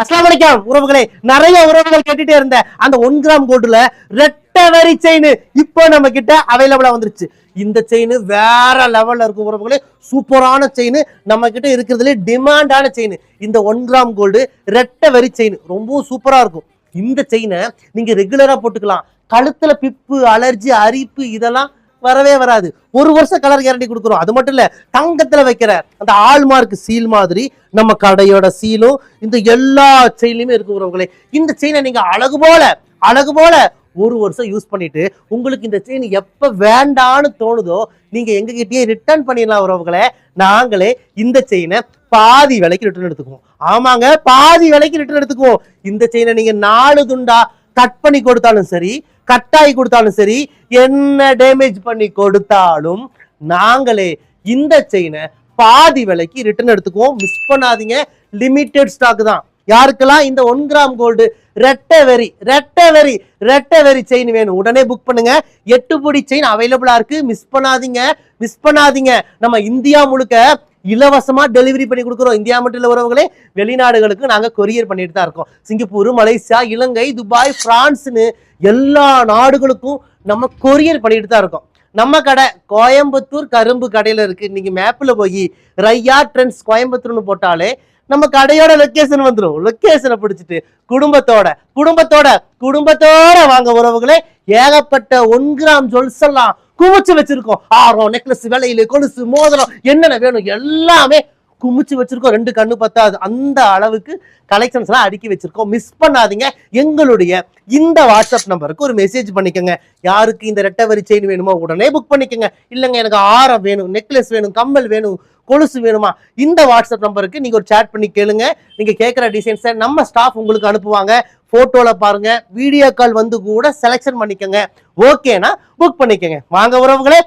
அஸ்லாம் வலைக்கம் உறவுகளே நிறைய உறவுகள் கேட்டுட்டே இருந்த அந்த ஒன் கிராம் கோல்டுல ரெட்டை வரி செயின் இப்போ நம்ம கிட்ட அவைலபிளா வந்துருச்சு. இந்த செயின் வேற லெவல்ல இருக்கும் உறவுகளே. சூப்பரான செயின் நம்ம கிட்ட இருக்கிறதுலே டிமாண்டான செயின் இந்த ஒன் கிராம் கோல்டு ரெட்டை வரி செயின் ரொம்ப சூப்பரா இருக்கும். இந்த செயினை நீங்க ரெகுலரா போட்டுக்கலாம். கழுத்துல பிப்பு அலர்ஜி அரிப்பு இதெல்லாம் வரவே வராது. ஒரு வருஷம் கலர் கேரண்டி கொடுக்குறோம். அது மட்டும் இல்ல தங்கத்துல வைக்கிற அந்த ஆள்மார்க் சீல் மாதிரி நம்ம கடையோட சீலும் இந்த எல்லா செயின்லயுமே இருக்கு உறவுகளே. இந்த செயினை நீங்க அழகு போல அழகு போல ஒரு வருஷம் யூஸ் பண்ணிட்டு உங்களுக்கு இந்த செயின் எப்ப வேண்டான்னு தோணுதோ நீங்க எங்க கிட்டயே ரிட்டர்ன் பண்ணிடலாம் உறவுகளை. நாங்களே இந்த செயினை பாதி விலைக்கு ரிட்டர்ன் எடுத்துக்குவோம். ஆமாங்க பாதி விலைக்கு ரிட்டர்ன் எடுத்துக்குவோம். இந்த செயினை நீங்க நாலு துண்டா கட் பண்ணி கொடுத்தாலும் சரி கட்டாயி கொடுத்தாலும் சரி என்ன டேமேஜ் பண்ணி கொடுத்தாலும் நாங்களே இந்த செயினை பாதி விலைக்கு ரிட்டர்ன் எடுத்துக்குவோம். மிஸ் பண்ணாதீங்க. லிமிட்டெட் ஸ்டாக் தான். யாருக்கெல்லாம் இந்த ஒன் கிராம் கோல்டு ரெட்டை வெரி ரெட்டை வெரி ரெட்டை வெரி செயின் வேணும் உடனே புக் பண்ணுங்க. எட்டு பொடி செயின் அவைலபிளா இருக்கு. மிஸ் பண்ணாதீங்க. மிஸ் பண்ணாதீங்க. நம்ம இந்தியா முழுக்க இலவசமா டெலிவரி பண்ணி கொடுக்குறோம். இந்தியா மட்டும் இல்லை உறவுகளே வெளிநாடுகளுக்கு நாங்க கொரியர் பண்ணிட்டு தான் இருக்கோம். சிங்கப்பூர் மலேசியா இலங்கை துபாய் பிரான்ஸ்னு எல்லா நாடுகளுக்கும் நம்ம கொரியர் பண்ணிட்டு தான் இருக்கோம். நம்ம கடை கோயம்புத்தூர் கரும்பு கடையில் இருக்கு. நீங்க மேப்பில் போய் ரையா ட்ரெண்ட்ஸ் கோயம்புத்தூர்னு போட்டாலே நம்ம கடையோட லொக்கேஷன் வந்துடும் லொக்கேஷனை பிடிச்சிட்டு குடும்பத்தோட குடும்பத்தோட குடும்பத்தோட வாங்க உறவுகளே. ஏகப்பட்ட ஒன் கிராம் ஜுவல்ஸ் எல்லாம் குமிச்சு வச்சிருக்கோம். ஆரம் நெக்லஸ் விலையில கொலுசு மோதிரம் என்னென்ன வேணும் எல்லாமே குமிச்சு வச்சிருக்கோம். ரெண்டு கண்ணு பத்தாது. அந்த அளவுக்கு கலெக்ஷன்ஸ் எல்லாம் அடுக்கி வச்சிருக்கோம். மிஸ் பண்ணாதீங்க. எங்களுடைய இந்த வாட்ஸ்அப் நம்பருக்கு ஒரு மெசேஜ் பண்ணிக்கோங்க. யாருக்கு இந்த ரெட்டை வரி செயின் வேணுமோ உடனே புக் பண்ணிக்கோங்க. இல்லைங்க எனக்கு ஆரம் வேணும் நெக்லஸ் வேணும் கம்மல் வேணும் கொலுசு வேணுமா? இந்த வாட்ஸ்அப் நம்பருக்கு நீங்க ஒரு சேட் பண்ணி கேளுங்க. நீங்க கேட்குற டிசைன்ஸை நம்ம ஸ்டாஃப் உங்களுக்கு அனுப்புவாங்க. போட்டோல பாருங்க. வீடியோ கால் வந்து கூட செலெக்ஷன் பண்ணிக்கோங்க. ஓகேனா புக் பண்ணிக்கோங்க. வாங்க உறவுகளே.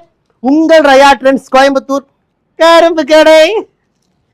உங்கள் ரயா ட்ரெண்ட்ஸ் கோயம்புத்தூர். கரும்பு கடை.